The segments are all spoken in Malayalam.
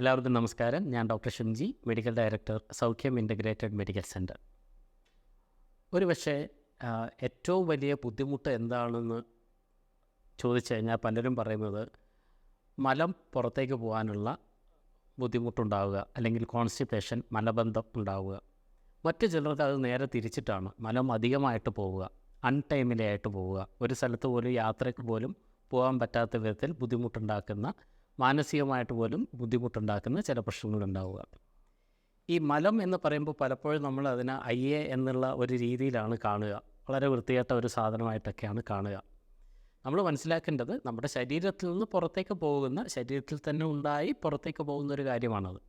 എല്ലാവർക്കും നമസ്കാരം. ഞാൻ doctor Shimji medical director Soukhyam integrated medical centre ഒരു പക്ഷേ ഏറ്റവും വലിയ ബുദ്ധിമുട്ട് എന്താണെന്ന് ചോദിച്ചു കഴിഞ്ഞാൽ പലരും പറയുന്നത് മലം പുറത്തേക്ക് പോകാനുള്ള ബുദ്ധിമുട്ടുണ്ടാവുക അല്ലെങ്കിൽ കോൺസ്റ്റിപ്പേഷൻ മലബന്ധം ഉണ്ടാവുക. മറ്റു ചിലർക്ക് അത് നേരെ തിരിച്ചിട്ടാണ്. മലം അധികമായിട്ട് പോവുക അൺടൈമിലായിട്ട് പോവുക. ഒരു സ്ഥലത്ത് പോലും യാത്രയ്ക്ക് പോലും പോകാൻ പറ്റാത്ത വിധത്തിൽ ബുദ്ധിമുട്ടുണ്ടാക്കുന്ന മാനസികമായിട്ട് പോലും ബുദ്ധിമുട്ടുണ്ടാക്കുന്ന ചില പ്രശ്നങ്ങളുണ്ടാവുക. ഈ മലം എന്ന് പറയുമ്പോൾ പലപ്പോഴും നമ്മൾ അതിനെ അയ്യേ എന്നുള്ള ഒരു രീതിയിലാണ് കാണുക. വളരെ വൃത്തികെട്ട ഒരു സാധനമായിട്ടൊക്കെയാണ് കാണുക. നമ്മൾ മനസ്സിലാക്കേണ്ടത് നമ്മുടെ ശരീരത്തിൽ നിന്ന് പുറത്തേക്ക് പോകുന്ന ശരീരത്തിൽ തന്നെ ഉണ്ടായി പുറത്തേക്ക് പോകുന്ന ഒരു കാര്യമാണത്.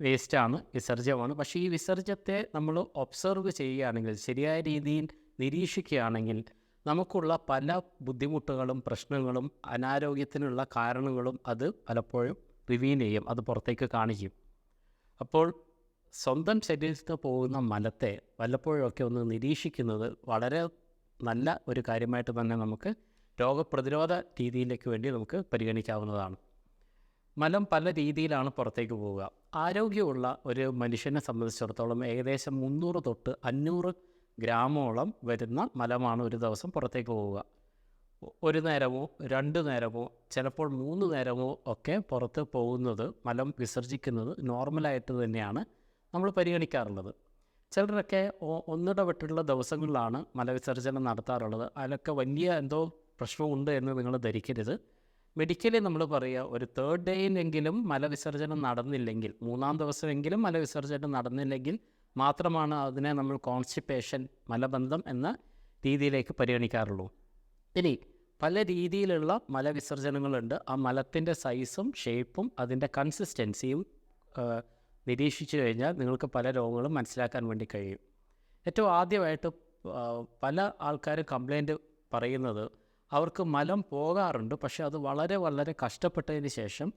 വേസ്റ്റാണ് വിസർജ്യമാണ്. പക്ഷേ ഈ വിസർജ്യത്തെ നമ്മൾ ഒബ്സർവ് ചെയ്യുകയാണെങ്കിൽ ശരിയായ രീതിയിൽ നിരീക്ഷിക്കുകയാണെങ്കിൽ നമുക്കുള്ള പല ബുദ്ധിമുട്ടുകളും പ്രശ്നങ്ങളും അനാരോഗ്യത്തിനുള്ള കാരണങ്ങളും അത് പലപ്പോഴും റിവീൻ ചെയ്യും അത് പുറത്തേക്ക് കാണിക്കും. അപ്പോൾ സ്വന്തം ശരീരത്ത് പോകുന്ന മലത്തെ വല്ലപ്പോഴൊക്കെ ഒന്ന് നിരീക്ഷിക്കുന്നത് വളരെ നല്ല ഒരു കാര്യമായിട്ട് തന്നെ നമുക്ക് രോഗപ്രതിരോധ രീതിയിലേക്ക് വേണ്ടി നമുക്ക് പരിഗണിക്കാവുന്നതാണ്. മലം പല രീതിയിലാണ് പുറത്തേക്ക് പോവുക. ആരോഗ്യമുള്ള ഒരു മനുഷ്യനെ സംബന്ധിച്ചിടത്തോളം ഏകദേശം മുന്നൂറ് തൊട്ട് അഞ്ഞൂറ് ഗ്രാമോളം വരുന്ന മലമാണ് ഒരു ദിവസം പുറത്തേക്ക് പോവുക. ഒരു നേരമോ രണ്ട് നേരമോ ചിലപ്പോൾ മൂന്ന് നേരമോ ഒക്കെ പുറത്ത് പോകുന്നത് മലം വിസർജിക്കുന്നത് നോർമലായിട്ട് തന്നെയാണ് നമ്മൾ പരിഗണിക്കാറുള്ളത്. ചിലരൊക്കെ ഒന്നിടവിട്ടുള്ള ദിവസങ്ങളിലാണ് മലവിസർജനം നടത്താറുള്ളത്. അതിലൊക്കെ വലിയ എന്തോ പ്രശ്നമുണ്ട് എന്ന് നിങ്ങൾ ധരിക്കരുത്. മെഡിക്കലി നമ്മൾ പറയുക ഒരു തേർഡ് ഡേയിലെങ്കിലും മലവിസർജനം നടന്നില്ലെങ്കിൽ മൂന്നാം ദിവസമെങ്കിലും മലവിസർജനം നടന്നില്ലെങ്കിൽ മാത്രമാണ് അതിനെ നമ്മൾ കോൺസ്റ്റിപ്പേഷൻ മലബന്ധം എന്ന രീതിയിലേക്ക് പരിഗണിക്കാറുള്ളൂ. ഇനി പല രീതിയിലുള്ള മലവിസർജനങ്ങളുണ്ട് ആ മലത്തിന്റെ സൈസും ഷേപ്പും അതിന്റെ കൺസിസ്റ്റൻസിയും നിരീക്ഷിച്ചു കഴിഞ്ഞാൽ നിങ്ങൾക്ക് പല രോഗങ്ങളും മനസ്സിലാക്കാൻ വേണ്ടി കഴിയും. ഏറ്റവും ആദ്യമായിട്ട് പല ആൾക്കാർ കംപ്ലൈന്റ് പറയുന്നത് അവർക്ക് മലം പോകാറുണ്ട്. പക്ഷേ അത് വളരെ വളരെ കഷ്ടപ്പെട്ടതിന് ശേഷം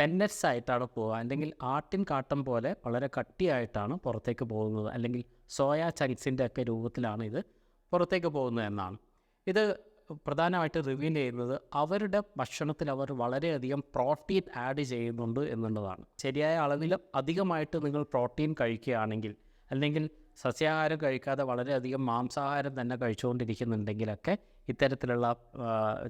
പെന്നറ്റ്സ് ആയിട്ടാണ് പോവുക. അല്ലെങ്കിൽ ആട്ടിൻ കാട്ടം പോലെ വളരെ കട്ടിയായിട്ടാണ് പുറത്തേക്ക് പോകുന്നത്. അല്ലെങ്കിൽ സോയ ചങ്ക്സിന്റെ ഒക്കെ രൂപത്തിലാണ് ഇത് പുറത്തേക്ക് പോകുന്നത് എന്നാണ്. ഇത് പ്രധാനമായിട്ട് റിവീൽ ചെയ്യുന്നത് അവരുടെ ഭക്ഷണത്തിൽ അവർ വളരെയധികം പ്രോട്ടീൻ ആഡ് ചെയ്യുന്നുണ്ട് എന്നുള്ളതാണ്. ശരിയായ അളവിൽ അധികമായിട്ട് നിങ്ങൾ പ്രോട്ടീൻ കഴിക്കുകയാണെങ്കിൽ അല്ലെങ്കിൽ സസ്യാഹാരം കഴിക്കാതെ വളരെയധികം മാംസാഹാരം തന്നെ കഴിച്ചുകൊണ്ടിരിക്കുന്നുണ്ടെങ്കിലൊക്കെ ഇത്തരത്തിലുള്ള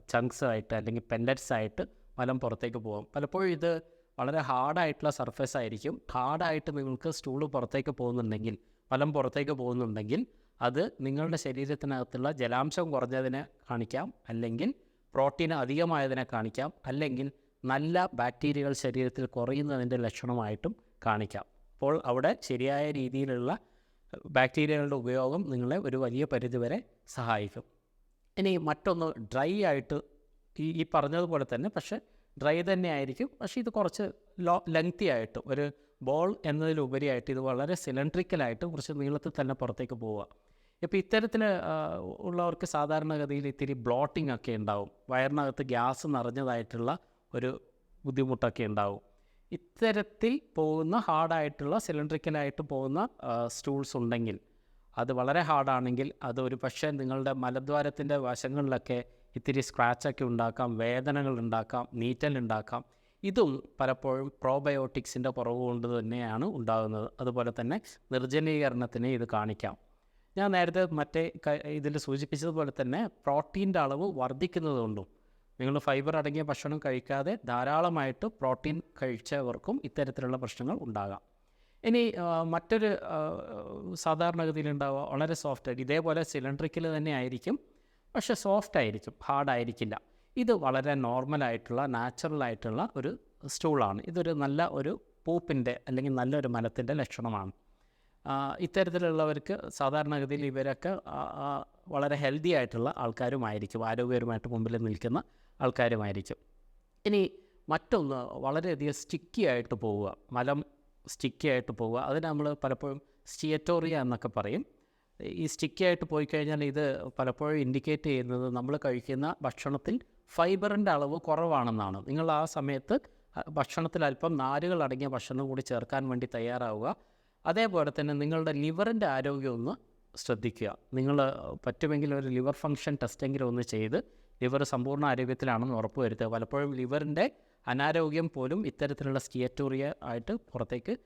ചങ്ക്സ് ആയിട്ട് അല്ലെങ്കിൽ പെല്ലറ്റ്സ് ആയിട്ട് മലം പുറത്തേക്ക് പോകും. പലപ്പോഴും ഇത് വളരെ ഹാർഡായിട്ടുള്ള സർഫേസ് ആയിരിക്കും. ഹാർഡായിട്ട് നിങ്ങൾക്ക് സ്റ്റൂൾ പുറത്തേക്ക് പോകുന്നുണ്ടെങ്കിൽ മലം പുറത്തേക്ക് പോകുന്നുണ്ടെങ്കിൽ അത് നിങ്ങളുടെ ശരീരത്തിനകത്തുള്ള ജലാംശം കുറഞ്ഞതിനെ കാണിക്കാം. അല്ലെങ്കിൽ പ്രോട്ടീൻ അധികമായതിനെ കാണിക്കാം. അല്ലെങ്കിൽ നല്ല ബാക്ടീരിയകൾ ശരീരത്തിൽ കുറയുന്നതിന്റെ ലക്ഷണമായിട്ടും കാണിക്കാം. അപ്പോൾ അവിടെ ശരിയായ രീതിയിലുള്ള ബാക്ടീരിയകളുടെ ഉപയോഗം നിങ്ങളെ ഒരു വലിയ പരിധിവരെ സഹായിക്കും. ഇനി മറ്റൊന്ന് ഡ്രൈ ആയിട്ട് ഈ ഈ പറഞ്ഞതുപോലെ തന്നെ പക്ഷേ ഡ്രൈ തന്നെ ആയിരിക്കും. പക്ഷേ ഇത് കുറച്ച് ലോ ലെങ്തി ആയിട്ടും ഒരു ബോൾ എന്നതിലുപരിയായിട്ട് ഇത് വളരെ സിലിണ്ട്രിക്കലായിട്ടും കുറച്ച് നീളത്തിൽ തന്നെ പുറത്തേക്ക് പോവുക. ഇപ്പോൾ ഇത്തരത്തിൽ ഉള്ളവർക്ക് സാധാരണഗതിയിൽ ഇത്തിരി ബ്ലോട്ടിംഗ് ഒക്കെ ഉണ്ടാവും. വയറിനകത്ത് ഗ്യാസ് നിറഞ്ഞതായിട്ടുള്ള ഒരു ബുദ്ധിമുട്ടൊക്കെ ഉണ്ടാവും. ഇത്തരത്തിൽ പോകുന്ന ഹാർഡായിട്ടുള്ള സിലിണ്ട്രിക്കലായിട്ട് പോകുന്ന സ്റ്റൂൾസ് ഉണ്ടെങ്കിൽ അത് വളരെ ഹാർഡാണെങ്കിൽ അത് ഒരു പക്ഷേ നിങ്ങളുടെ മലദ്വാരത്തിന്റെ വശങ്ങളിലൊക്കെ ഇത്തിരി സ്ക്രാച്ചൊക്കെ ഉണ്ടാക്കാം വേദനകൾ ഉണ്ടാക്കാം നീറ്റൽ ഉണ്ടാക്കാം ഇതും പലപ്പോഴും പ്രോബയോട്ടിക്സിന്റെ കുറവ് കൊണ്ട് തന്നെയാണ് ഉണ്ടാകുന്നത്. അതുപോലെ തന്നെ നിർജലീകരണത്തിനെ ഇത് കാണിക്കാം. ഞാൻ നേരത്തെ മറ്റേ ഇതിൽ സൂചിപ്പിച്ചതുപോലെ തന്നെ പ്രോട്ടീന്റെ അളവ് വർദ്ധിക്കുന്നതുകൊണ്ടും നിങ്ങൾ ഫൈബർ അടങ്ങിയ ഭക്ഷണം കഴിക്കാതെ ധാരാളമായിട്ട് പ്രോട്ടീൻ കഴിച്ചവർക്കും ഇത്തരത്തിലുള്ള പ്രശ്നങ്ങൾ ഉണ്ടാകാം. ഇനി മറ്റൊരു സാധാരണഗതിയിലുണ്ടാവുക വളരെ സോഫ്റ്റ് ആയിട്ട് ഇതേപോലെ സിലിണ്ടറിക്കൽ തന്നെ ആയിരിക്കും പക്ഷെ സോഫ്റ്റ് ആയിരിക്കും ഹാർഡായിരിക്കില്ല ഇത് വളരെ നോർമലായിട്ടുള്ള നാച്ചുറൽ ആയിട്ടുള്ള ഒരു സ്റ്റൂളാണ് ഇതൊരു നല്ല ഒരു പൂപ്പിന്റെ അല്ലെങ്കിൽ നല്ലൊരു മരത്തിന്റെ ലക്ഷണമാണ്. ഇത്തരത്തിലുള്ളവർക്ക് സാധാരണഗതിയിൽ ഇവരൊക്കെ വളരെ ഹെൽത്തി ആയിട്ടുള്ള ആൾക്കാരുമായിരിക്കും ആരോഗ്യപരമായിട്ട് മുമ്പിൽ നിൽക്കുന്ന ആൾക്കാരുമായിരിക്കും. ഇനി മറ്റൊന്ന് വളരെയധികം സ്റ്റിക്കി ആയിട്ട് പോവുക. മലം സ്റ്റിക്കി ആയിട്ട് പോവുക. അതിന് നമ്മൾ പലപ്പോഴും സ്റ്റിയറ്റോറിയ എന്നൊക്കെ പറയും. ഈ സ്റ്റിക്കി ആയിട്ട് പോയി കഴിഞ്ഞാൽ ഇത് പലപ്പോഴും ഇൻഡിക്കേറ്റ് ചെയ്യുന്നത് നമ്മൾ കഴിക്കുന്ന ഭക്ഷണത്തിൽ ഫൈബറിന്റെ അളവ് കുറവാണെന്നാണ്. നിങ്ങൾ ആ സമയത്ത് ഭക്ഷണത്തിൽ അല്പം നാരുകൾ അടങ്ങിയ ഭക്ഷണം കൂടി ചേർക്കാൻ വേണ്ടി തയ്യാറാവുക. അതേപോലെ തന്നെ നിങ്ങളുടെ ലിവറിന്റെ ആരോഗ്യം ഒന്ന് ശ്രദ്ധിക്കുക. നിങ്ങൾ പറ്റുമെങ്കിൽ ഒരു ലിവർ ഫങ്ഷൻ ടെസ്റ്റെങ്കിലും ഒന്ന് ചെയ്ത് ലിവർ സമ്പൂർണ ആരോഗ്യത്തിലാണെന്ന് ഉറപ്പുവരുത്തുക പലപ്പോഴും ലിവറിന്റെ അനാരോഗ്യം പോലും ഇത്തരത്തിലുള്ള സ്റ്റിയറ്റോറിയ ആയിട്ട് പുറത്തേക്ക്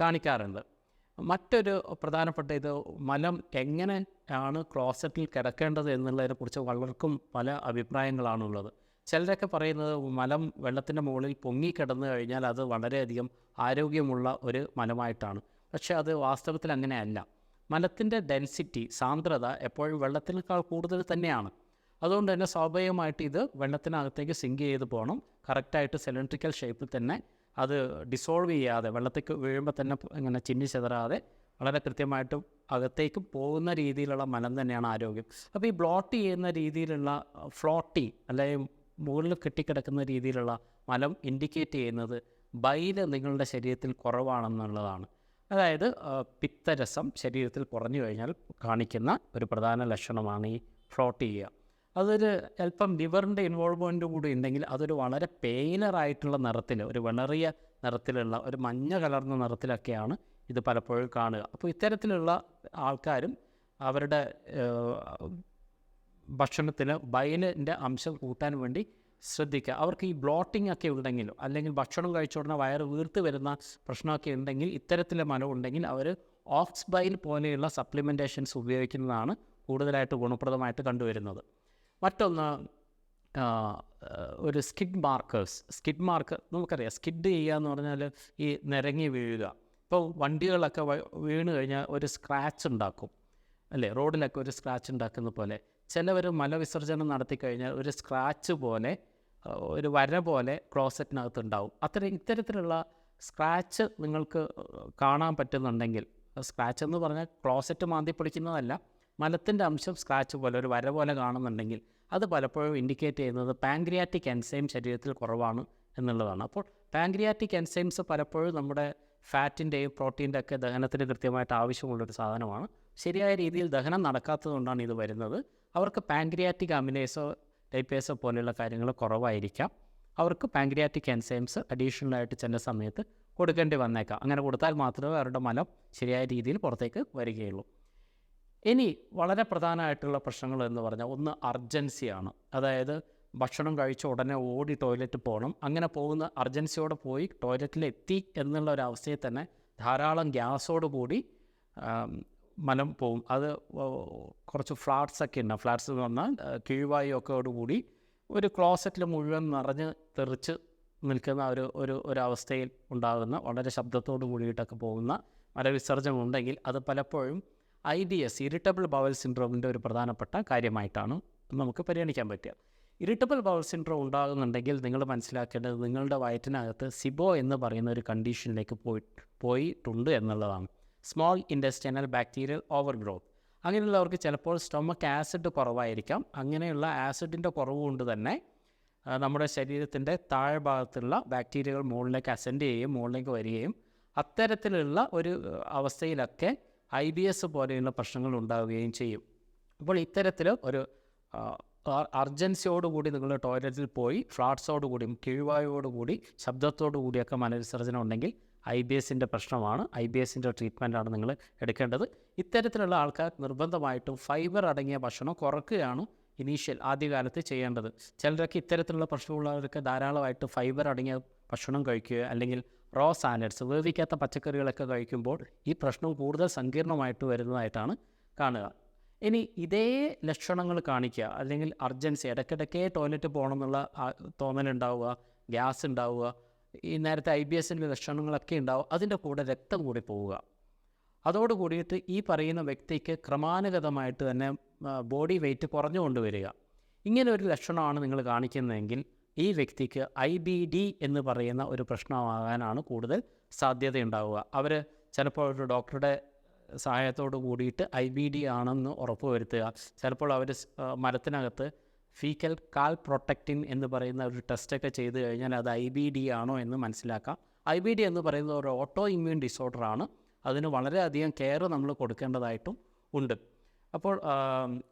കാണിക്കാറുണ്ട്. മറ്റൊരു പ്രധാനപ്പെട്ട ഇത് മലം എങ്ങനെ ആണ് ക്ലോസറ്റിൽ കിടക്കേണ്ടത് എന്നുള്ളതിനെക്കുറിച്ച് പലർക്കും പല അഭിപ്രായങ്ങളാണുള്ളത്. ചിലരൊക്കെ പറയുന്നത് മലം വെള്ളത്തിന്റെ മുകളിൽ പൊങ്ങി കിടന്നു കഴിഞ്ഞാൽ അത് വളരെയധികം ആരോഗ്യമുള്ള ഒരു മലമായിട്ടാണ് പക്ഷേ അത് വാസ്തവത്തിൽ അങ്ങനെയല്ല. മലത്തിന്റെ ഡെൻസിറ്റി സാന്ദ്രത എപ്പോഴും വെള്ളത്തിനേക്കാൾ കൂടുതൽ തന്നെയാണ്. അതുകൊണ്ട് തന്നെ സ്വാഭാവികമായിട്ട് ഇത് വെള്ളത്തിനകത്തേക്ക് സിങ്ക് ചെയ്ത് പോകണം. കറക്റ്റായിട്ട് സിലിണ്ട്രിക്കൽ ഷേപ്പിൽ തന്നെ അത് ഡിസോൾവ് ചെയ്യാതെ വെള്ളത്തേക്ക് വീഴുമ്പോൾ തന്നെ ഇങ്ങനെ ചിന്നി ചെതറാതെ വളരെ കൃത്യമായിട്ടും അകത്തേക്ക് പോകുന്ന രീതിയിലുള്ള മലം തന്നെയാണ് ആരോഗ്യം. അപ്പോൾ ഈ ബ്ലോട്ട് ചെയ്യുന്ന രീതിയിലുള്ള ഫ്ലോട്ടി അല്ലെങ്കിൽ മുകളിൽ കെട്ടിക്കിടക്കുന്ന രീതിയിലുള്ള മലം ഇൻഡിക്കേറ്റ് ചെയ്യുന്നത് ബൈൽ നിങ്ങളുടെ ശരീരത്തിൽ കുറവാണെന്നുള്ളതാണ്. അതായത് പിത്തരസം ശരീരത്തിൽ കുറഞ്ഞു കഴിഞ്ഞാൽ കാണിക്കുന്ന ഒരു പ്രധാന ലക്ഷണമാണ് ഈ ഫ്ലോട്ട് ചെയ്യുക. അതൊരു അല്പം ലിവറിന്റെ ഇൻവോൾവ്മെന്റ് കൂടി ഉണ്ടെങ്കിൽ അതൊരു വളരെ പെയിലറായിട്ടുള്ള നിറത്തിൽ ഒരു വിളറിയ നിറത്തിലുള്ള ഒരു മഞ്ഞ കലർന്ന നിറത്തിലൊക്കെയാണ് ഇത് പലപ്പോഴും കാണുക. അപ്പോൾ ഇത്തരത്തിലുള്ള ആൾക്കാരും അവരുടെ ഭക്ഷണത്തിന് ബയലിന്റെ അംശം കൂട്ടാൻ വേണ്ടി ശ്രദ്ധിക്കുക. അവർക്ക് ഈ ബ്ലോട്ടിംഗ് ഒക്കെ ഉണ്ടെങ്കിലും അല്ലെങ്കിൽ ഭക്ഷണം കഴിച്ച ഉടനെ വയറ് വീർത്ത് വരുന്ന പ്രശ്നമൊക്കെ ഉണ്ടെങ്കിൽ ഇത്തരത്തിലെ മനം ഉണ്ടെങ്കിൽ അവർ ഓക്സ് ബൈൽ പോലെയുള്ള സപ്ലിമെന്റേഷൻസ് ഉപയോഗിക്കുന്നതാണ് കൂടുതലായിട്ട് ഗുണപ്രദമായിട്ട് കണ്ടുവരുന്നത്. മറ്റൊന്ന് ഒരു സ്കിഡ് മാർക്കേഴ്സ് സ്കിഡ് മാർക്ക് നമുക്കറിയാം. സ്കിഡ് ചെയ്യുക എന്ന് പറഞ്ഞാൽ ഈ നിരങ്ങി വീഴുക. ഇപ്പോൾ വണ്ടികളൊക്കെ വീണ് കഴിഞ്ഞാൽ ഒരു സ്ക്രാച്ച് ഉണ്ടാക്കും. അല്ലേ? റോഡിലൊക്കെ ഒരു സ്ക്രാച്ച് ഉണ്ടാക്കുന്ന പോലെ. ചിലവർ മലവിസർജനം നടത്തി കഴിഞ്ഞാൽ ഒരു സ്ക്രാച്ച് പോലെ ഒരു വര പോലെ ക്ലോസറ്റിനകത്ത് ഉണ്ടാവും. അത്തരം ഇത്തരത്തിലുള്ള സ്ക്രാച്ച് നിങ്ങൾക്ക് കാണാൻ പറ്റുന്നുണ്ടെങ്കിൽ സ്ക്രാച്ച് എന്ന് പറഞ്ഞാൽ ക്ലോസറ്റ് മാന്തി പൊളിക്കുന്നതല്ല. മലത്തിന്റെ അംശം സ്ക്രാച്ച് പോലെ ഒരു വര പോലെ കാണുന്നുണ്ടെങ്കിൽ അത് പലപ്പോഴും ഇൻഡിക്കേറ്റ് ചെയ്യുന്നത് പാങ്ക്രിയാറ്റിക് എൻസൈം ശരീരത്തിൽ കുറവാണ് എന്നുള്ളതാണ്. അപ്പോൾ പാങ്ക്രിയാറ്റിക് എൻസൈംസ് പലപ്പോഴും നമ്മുടെ ഫാറ്റിന്റെയും പ്രോട്ടീന്റെ ഒക്കെ ദഹനത്തിന് കൃത്യമായിട്ട് ആവശ്യമുള്ളൊരു സാധനമാണ്. ശരിയായ രീതിയിൽ ദഹനം നടക്കാത്തതുകൊണ്ടാണ് ഇത് വരുന്നത്. അവർക്ക് പാങ്ക്രിയാറ്റിക് അമിനേസോ ടൈപ്പേസോ പോലെയുള്ള കാര്യങ്ങൾ കുറവായിരിക്കാം. അവർക്ക് പാങ്ക്രിയാറ്റിക് എൻസൈംസ് അഡീഷണലായിട്ട് ചില സമയത്ത് കൊടുക്കേണ്ടി വന്നേക്കാം. അങ്ങനെ കൊടുത്താൽ മാത്രമേ അവരുടെ മലം ശരിയായ രീതിയിൽ പുറത്തേക്ക് വരികയുള്ളൂ. ഇനി വളരെ പ്രധാനമായിട്ടുള്ള പ്രശ്നങ്ങൾ എന്ന് പറഞ്ഞാൽ ഒന്ന് അർജൻസിയാണ്. അതായത് ഭക്ഷണം കഴിച്ച ഉടനെ ഓടി ടോയ്ലറ്റ് പോകണം അങ്ങനെ പോകുന്ന അർജൻസിയോടെ പോയി ടോയ്ലറ്റിൽ എത്തി എന്നുള്ള ഒരു അവസ്ഥയിൽ തന്നെ ധാരാളം ഗ്യാസോട് കൂടി മലം പോവും. അത് കുറച്ച് ഫ്ലാറ്റ്സ് ഒക്കെ ഫ്ലാറ്റ്സ് എന്ന് പറഞ്ഞാൽ ആ, കൂടി ഒരു ക്ലോസറ്റിൽ മുഴുവൻ നിറഞ്ഞ് തെറിച്ച് നിൽക്കുന്ന ഒരു ഒരു ഒരവസ്ഥയിൽ ഉണ്ടാകുന്ന വളരെ ശബ്ദത്തോട് കൂടിയിട്ടൊക്കെ പോകുന്ന മലവിസർജനം ഉണ്ടെങ്കിൽ അത് പലപ്പോഴും I B S irritable bowel സിൻഡ്രോമിന്റെ ഒരു പ്രധാനപ്പെട്ട കാര്യമായിട്ടാണ് നമുക്ക് പരിഗണിക്കാൻ പറ്റുക. ഇറിറ്റബിൾ ബവൽ സിൻഡ്രോം ഉണ്ടാകുന്നുണ്ടെങ്കിൽ നിങ്ങൾ മനസ്സിലാക്കേണ്ടത് നിങ്ങളുടെ വയറ്റിനകത്ത് സിബോ എന്ന് പറയുന്ന ഒരു കണ്ടീഷനിലേക്ക് പോയി പോയിട്ടുണ്ട് എന്നുള്ളതാണ്. Small intestinal bacterial over growth അങ്ങനെയുള്ളവർക്ക് ചിലപ്പോൾ സ്റ്റൊമക്ക് ആസിഡ് കുറവായിരിക്കാം. അങ്ങനെയുള്ള ആസിഡിന്റെ കുറവ് കൊണ്ട് തന്നെ നമ്മുടെ ശരീരത്തിന്റെ താഴ്ഭാഗത്തുള്ള ബാക്ടീരിയകൾ മുകളിലേക്ക് അസെൻഡ് ചെയ്യുകയും മുകളിലേക്ക് വരികയും അത്തരത്തിലുള്ള ഒരു അവസ്ഥയിലൊക്കെ ഐ ബി എസ് പോലെയുള്ള പ്രശ്നങ്ങൾ ഉണ്ടാവുകയും ചെയ്യും. അപ്പോൾ ഇത്തരത്തിൽ ഒരു അർജൻസിയോടുകൂടി നിങ്ങൾ ടോയ്ലറ്റിൽ പോയി ഫ്ലാട്ട്സോടുകൂടി കിഴിവായോടുകൂടി ശബ്ദത്തോടു കൂടിയൊക്കെ മലവിസർജനം ഉണ്ടെങ്കിൽ ഐ ബി എസിന്റെ പ്രശ്നമാണ്. ഐ ബി എസിന്റെ ട്രീറ്റ്മെന്റാണ് നിങ്ങൾ എടുക്കേണ്ടത്. ഇത്തരത്തിലുള്ള ആൾക്കാർ നിർബന്ധമായിട്ടും ഫൈബർ അടങ്ങിയ ഭക്ഷണം കുറക്കുകയാണ് ഇനീഷ്യൽ ആദ്യകാലത്ത് ചെയ്യേണ്ടത്. ചിലരൊക്കെ ഇത്തരത്തിലുള്ള പ്രശ്നമുള്ളവർക്ക് ധാരാളമായിട്ട് ഫൈബർ അടങ്ങിയ ഭക്ഷണം കഴിക്കുക അല്ലെങ്കിൽ റോ സാലഡ്സ് വേവിക്കാത്ത പച്ചക്കറികളൊക്കെ കഴിക്കുമ്പോൾ ഈ പ്രശ്നം കൂടുതൽ സങ്കീർണമായിട്ട് വരുന്നതായിട്ടാണ് കാണുക. ഇനി ഇതേ ലക്ഷണങ്ങൾ കാണിക്കുക. അല്ലെങ്കിൽ അർജൻസി ഇടയ്ക്കിടയ്ക്ക് ടോയ്ലറ്റ് പോകണം എന്നുള്ള തോന്നലുണ്ടാവുക ഗ്യാസ് ഉണ്ടാവുക ഈ നേരത്തെ ഐ ബി എസിന്റെ ലക്ഷണങ്ങളൊക്കെ ഉണ്ടാവും അതിന്റെ കൂടെ രക്തം കൂടി പോവുക. അതോട് കൂടിയിട്ട് ഈ പറയുന്ന വ്യക്തിക്ക് ക്രമാനുഗതമായിട്ട് തന്നെ ബോഡി വെയിറ്റ് കുറഞ്ഞു കൊണ്ടുവരിക ഇങ്ങനെ ഒരു ലക്ഷണമാണ് നിങ്ങൾ കാണിക്കുന്നതെങ്കിൽ ഈ വ്യക്തിക്ക് ഐ ബി ഡി എന്ന് പറയുന്ന ഒരു പ്രശ്നമാകാനാണ് കൂടുതൽ സാധ്യതയുണ്ടാവുക. അവർ ചിലപ്പോൾ ഒരു ഡോക്ടറുടെ സഹായത്തോട് കൂടിയിട്ട് ഐ ബി ഡി ആണെന്ന് ഉറപ്പ് വരുത്തുക. ചിലപ്പോൾ അവർ മരത്തിനകത്ത് ഫീക്കൽ കാൽ പ്രൊട്ടക്റ്റിൻ എന്ന് പറയുന്ന ഒരു ടെസ്റ്റൊക്കെ ചെയ്ത് കഴിഞ്ഞാൽ അത് ഐ ബി ഡി ആണോ എന്ന് മനസ്സിലാക്കാം. ഐ ബി ഡി എന്ന് പറയുന്നത് ഒരു ഓട്ടോ ഇമ്മ്യൂൺ ഡിസോർഡറാണ്. അതിന് വളരെയധികം കെയർ നമ്മൾ കൊടുക്കേണ്ടതായിട്ടും ഉണ്ട്. അപ്പോൾ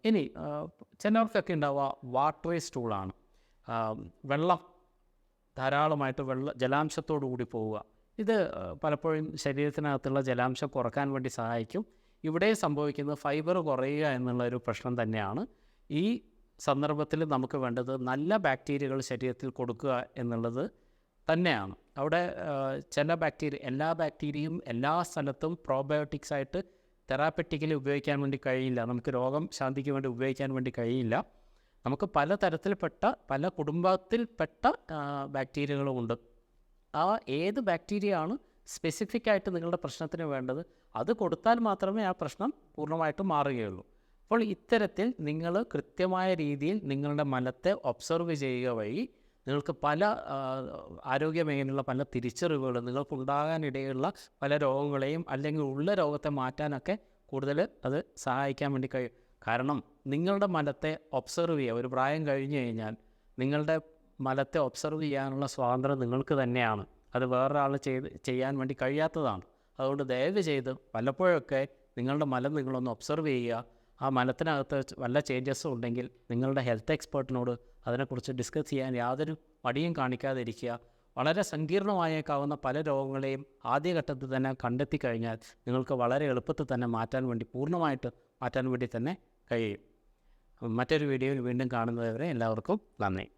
ഇനി ചിലർക്കൊക്കെ ഉണ്ടാവുക വാട്ടർ സ്റ്റൂളാണ്. വെള്ളം ധാരാളമായിട്ട് വെള്ള ജലാംശത്തോടു കൂടി പോവുക. ഇത് പലപ്പോഴും ശരീരത്തിനകത്തുള്ള ജലാംശം കുറയ്ക്കാൻ വേണ്ടി സഹായിക്കും. ഇവിടെ സംഭവിക്കുന്നത് ഫൈബർ കുറയുക എന്നുള്ള ഒരു പ്രശ്നം തന്നെയാണ്. ഈ സന്ദർഭത്തിൽ നമുക്ക് വേണ്ടത് നല്ല ബാക്ടീരിയകൾ ശരീരത്തിൽ കൊടുക്കുക എന്നുള്ളത് തന്നെയാണ്. അവിടെ ചില ബാക്ടീരിയ എല്ലാ ബാക്ടീരിയയും എല്ലാ സ്ഥലത്തും പ്രോബയോട്ടിക്സ് ആയിട്ട് തെറാപ്പറ്റിക്കലി ഉപയോഗിക്കാൻ വേണ്ടി കഴിയില്ല. നമുക്ക് രോഗം ശാന്തിക്ക് വേണ്ടി ഉപയോഗിക്കാൻ വേണ്ടി കഴിയില്ല. നമുക്ക് പല തരത്തിൽപ്പെട്ട പല കുടുംബത്തിൽപ്പെട്ട ബാക്ടീരിയകളുമുണ്ട് ആ ഏത് ബാക്ടീരിയ ആണ് സ്പെസിഫിക് ആയിട്ട് നിങ്ങളുടെ പ്രശ്നത്തിന് വേണ്ടത്? അത് കൊടുത്താൽ മാത്രമേ ആ പ്രശ്നം പൂർണമായിട്ടും മാറുകയുള്ളൂ. അപ്പോൾ ഇത്തരത്തിൽ നിങ്ങൾ കൃത്യമായ രീതിയിൽ നിങ്ങളുടെ മലത്തെ ഒബ്സർവ് ചെയ്യുക വഴി നിങ്ങൾക്ക് പല ആരോഗ്യ മേഖലയിലുള്ള പല തിരിച്ചറിവുകളും നിങ്ങൾക്കുണ്ടാകാനിടയുള്ള പല രോഗങ്ങളെയും അല്ലെങ്കിൽ ഉള്ള രോഗത്തെ മാറ്റാനൊക്കെ കൂടുതൽ അത് സഹായിക്കാൻ വേണ്ടി കഴിയും. കാരണം നിങ്ങളുടെ മലത്തെ ഒബ്സർവ് ചെയ്യുക. ഒരു പ്രായം കഴിഞ്ഞു കഴിഞ്ഞാൽ നിങ്ങളുടെ മലത്തെ ഒബ്സർവ് ചെയ്യാനുള്ള സ്വാതന്ത്ര്യം നിങ്ങൾക്ക് തന്നെയാണ്. അത് വേറൊരാൾ ചെയ്ത് ചെയ്യാൻ വേണ്ടി കഴിയാത്തതാണ്. അതുകൊണ്ട് ദയവ് ചെയ്ത് പലപ്പോഴൊക്കെ നിങ്ങളുടെ മലം നിങ്ങളൊന്ന് ഒബ്സർവ് ചെയ്യുക. ആ മലത്തിനകത്ത് വല്ല ചേഞ്ചസും ഉണ്ടെങ്കിൽ നിങ്ങളുടെ ഹെൽത്ത് എക്സ്പേർട്ടിനോട് അതിനെക്കുറിച്ച് ഡിസ്കസ് ചെയ്യാൻ യാതൊരു മടിയും കാണിക്കാതിരിക്കുക. വളരെ സങ്കീർണമായേക്കാവുന്ന പല രോഗങ്ങളെയും ആദ്യഘട്ടത്തിൽ തന്നെ കണ്ടെത്തി കഴിഞ്ഞാൽ നിങ്ങൾക്ക് വളരെ എളുപ്പത്തിൽ തന്നെ മാറ്റാൻ വേണ്ടി പൂർണമായിട്ട് മാറ്റാൻ വേണ്ടി തന്നെ കഴിയും. മറ്റൊരു വീഡിയോയിൽ വീണ്ടും കാണുന്നതുവരെ എല്ലാവർക്കും നന്ദി.